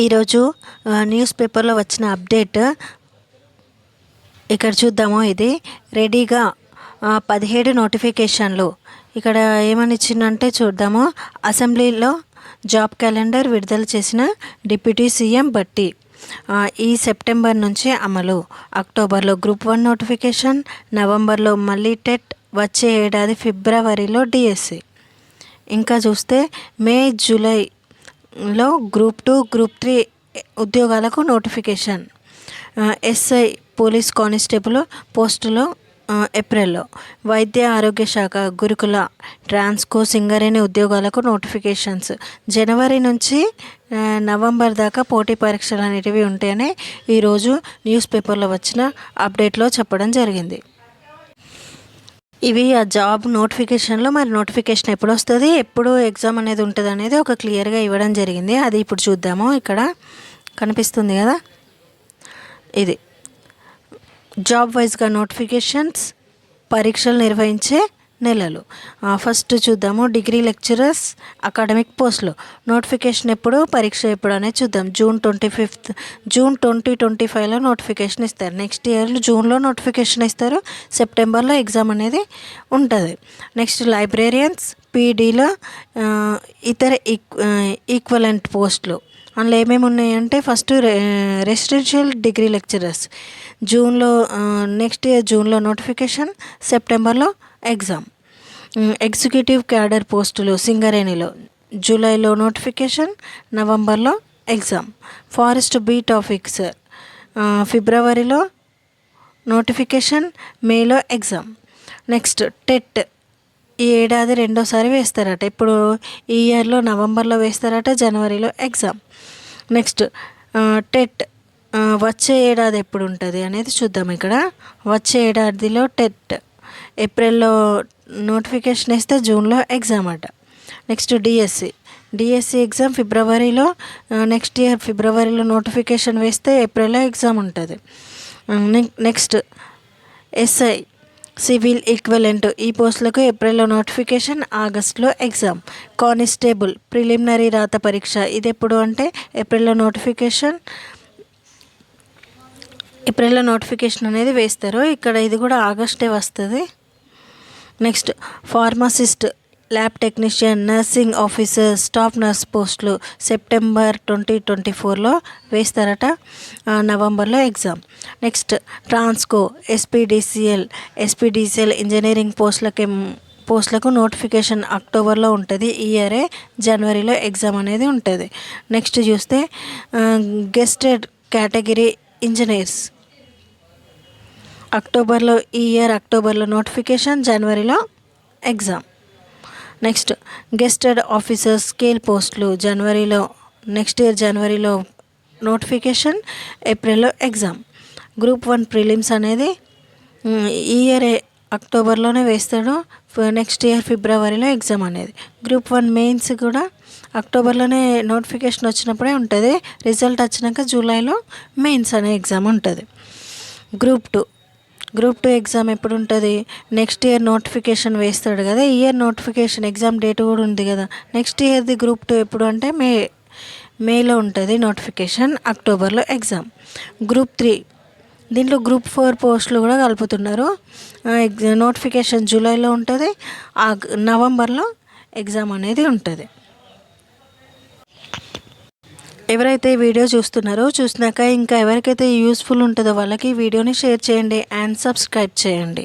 ఈరోజు న్యూస్ పేపర్లో వచ్చిన అప్డేట్. ఇక్కడ చూద్దాము ఇది. రెడీగా పదిహేడు నోటిఫికేషన్లు. ఇక్కడ ఏమని ఇచ్చిందంటే చూద్దాము. అసెంబ్లీలో జాబ్ క్యాలెండర్ విడుదల చేసిన డిప్యూటీ సీఎం బట్టి ఈ సెప్టెంబర్ నుంచి అమలు. అక్టోబర్లో గ్రూప్ వన్ నోటిఫికేషన్ నవంబర్లో మళ్ళీ టెట్ వచ్చే ఏడాది ఫిబ్రవరిలో డిఎస్సి. ఇంకా చూస్తే మే జూలై లో గ్రూప్ టూ గ్రూప్ త్రీ ఉద్యోగాలకు నోటిఫికేషన్ ఎస్ఐ పోలీస్ కానిస్టేబుల్ పోస్టులో ఏప్రిల్లో. వైద్య ఆరోగ్య శాఖ గురుకుల ట్రాన్స్కో సింగరేణి ఉద్యోగాలకు నోటిఫికేషన్స్. జనవరి నుంచి నవంబర్ దాకా పోటీ పరీక్షలు అనేటివి ఉంటాయని ఈరోజు న్యూస్ పేపర్లో వచ్చిన అప్డేట్లో చెప్పడం జరిగింది. ఇవి ఆ జాబ్ నోటిఫికేషన్లో మరి నోటిఫికేషన్ ఎప్పుడు వస్తుంది ఎప్పుడు ఎగ్జామ్ అనేది ఉంటుంది అనేది ఒక క్లియర్గా ఇవ్వడం జరిగింది. అది ఇప్పుడు చూద్దాము. ఇక్కడ కనిపిస్తుంది కదా? ఇది. జాబ్ వైజ్గా నోటిఫికేషన్స్ పరీక్షలు నిర్వహించే నెలలు. ఫస్ట్ చూద్దాము. డిగ్రీ లెక్చరర్స్ అకాడమిక్ పోస్టులు నోటిఫికేషన్ ఎప్పుడు పరీక్ష ఎప్పుడు అనేది చూద్దాం. June twenty fifth June twenty twenty ఫైవ్లో నోటిఫికేషన్ ఇస్తారు నెక్స్ట్ ఇయర్లో జూన్లో నోటిఫికేషన్ ఇస్తారు. సెప్టెంబర్లో ఎగ్జామ్ అనేది ఉంటుంది. నెక్స్ట్ లైబ్రేరియన్స్ పీడీలో ఇతర ఈక్ ఈక్వలెంట్ పోస్టులు అందులో ఏమేమి ఉన్నాయంటే ఫస్ట్ రెసిడెన్షియల్ డిగ్రీ లెక్చరర్స్ జూన్లో నెక్స్ట్ ఇయర్ జూన్లో నోటిఫికేషన్ సెప్టెంబర్లో ఎగ్జామ్ ఎగ్జిక్యూటివ్ క్యాడర్ పోస్టులు సింగరేణిలో. జూలైలో నోటిఫికేషన్ నవంబర్లో ఎగ్జామ్ ఫారెస్ట్ బీట్ ఆఫీసర్ ఫిబ్రవరిలో నోటిఫికేషన్ మేలో ఎగ్జామ్ నెక్స్ట్ టెట్ ఈ ఏడాది రెండోసారి వేస్తారట. ఇప్పుడు ఈ ఇయర్లో నవంబర్లో వేస్తారట జనవరిలో ఎగ్జామ్. నెక్స్ట్ టెట్ వచ్చే ఏడాది ఎప్పుడు ఉంటుంది అనేది చూద్దాం ఇక్కడ. వచ్చే ఏడాదిలో టెట్ ఏప్రిల్లో నోటిఫికేషన్ ఇస్తే జూన్లో ఎగ్జామ్ అట. Next DSC. డిఎస్సి ఎగ్జామ్ ఫిబ్రవరిలో నెక్స్ట్ ఇయర్ ఫిబ్రవరిలో నోటిఫికేషన్ వేస్తే ఏప్రిల్లో ఎగ్జామ్ ఉంటుంది. Next SI. సివిల్ ఈక్వలెంట్ ఈ పోస్టులకు ఏప్రిల్లో నోటిఫికేషన్ ఆగస్ట్లో ఎగ్జామ్. కానిస్టేబుల్ ప్రిలిమినరీ రాత పరీక్ష. ఇది ఎప్పుడు అంటే ఏప్రిల్లో నోటిఫికేషన్ ఏప్రిల్లో నోటిఫికేషన్ అనేది వేస్తారు. ఇక్కడ ఇది కూడా ఆగస్టే వస్తుంది. Next pharmacist lab technician nursing officer staff nurse పోస్టులు సెప్టెంబర్ ట్వంటీ ట్వంటీ ఫోర్లో వేస్తారట నవంబర్లో exam. Next TRANSCO SPDCL SPDCL engineering పోస్టులకి పోస్టులకు నోటిఫికేషన్ అక్టోబర్లో ఉంటుంది. ఈ ఇయరే జనవరిలో ఎగ్జామ్ అనేది ఉంటుంది. నెక్స్ట్ చూస్తే గెస్టెడ్ కేటగిరీ ఇంజనీర్స్. అక్టోబర్లో ఈ ఇయర్ అక్టోబర్లో నోటిఫికేషన్ జనవరిలో exam. Next gazetted officer scale పోస్టులు జనవరిలో నెక్స్ట్ ఇయర్ జనవరిలో నోటిఫికేషన్ ఏప్రిల్లో ఎగ్జామ్ గ్రూప్ వన్ ప్రిలిమ్స్ అనేది ఈ ఇయర్ అక్టోబర్లోనే వేస్తాడు నెక్స్ట్ ఇయర్ ఫిబ్రవరిలో ఎగ్జామ్ అనేది గ్రూప్ వన్ మెయిన్స్ కూడా అక్టోబర్లోనే నోటిఫికేషన్ వచ్చినప్పుడే ఉంటుంది రిజల్ట్ వచ్చినాక జూలైలో మెయిన్స్ అనే ఎగ్జామ్ ఉంటుంది. Group two group two exam ఎప్పుడు ఉంటుంది నెక్స్ట్ ఇయర్ నోటిఫికేషన్ వేస్తాడు కదా ఇయర్ నోటిఫికేషన్ ఎగ్జామ్ డేట్ కూడా ఉంది కదా. నెక్స్ట్ ఇయర్ది గ్రూప్ టూ ఎప్పుడు అంటే మే మేలో ఉంటుంది నోటిఫికేషన్ అక్టోబర్లో ఎగ్జామ్. గ్రూప్ త్రీ దీంట్లో గ్రూప్ ఫోర్ పోస్టులు కూడా కలుపుతున్నారు. ఎగ్జామ్ నోటిఫికేషన్ జూలైలో ఉంటుంది ఆ నవంబర్లో ఎగ్జామ్ అనేది ఉంటుంది. ఎవరైతే వీడియో చూస్తున్నారో చూసినాక ఇంకా ఎవరికైతే యూస్ఫుల్ ఉంటుందో వాళ్ళకి వీడియోని షేర్ చేయండి అండ్ సబ్స్క్రైబ్ చేయండి.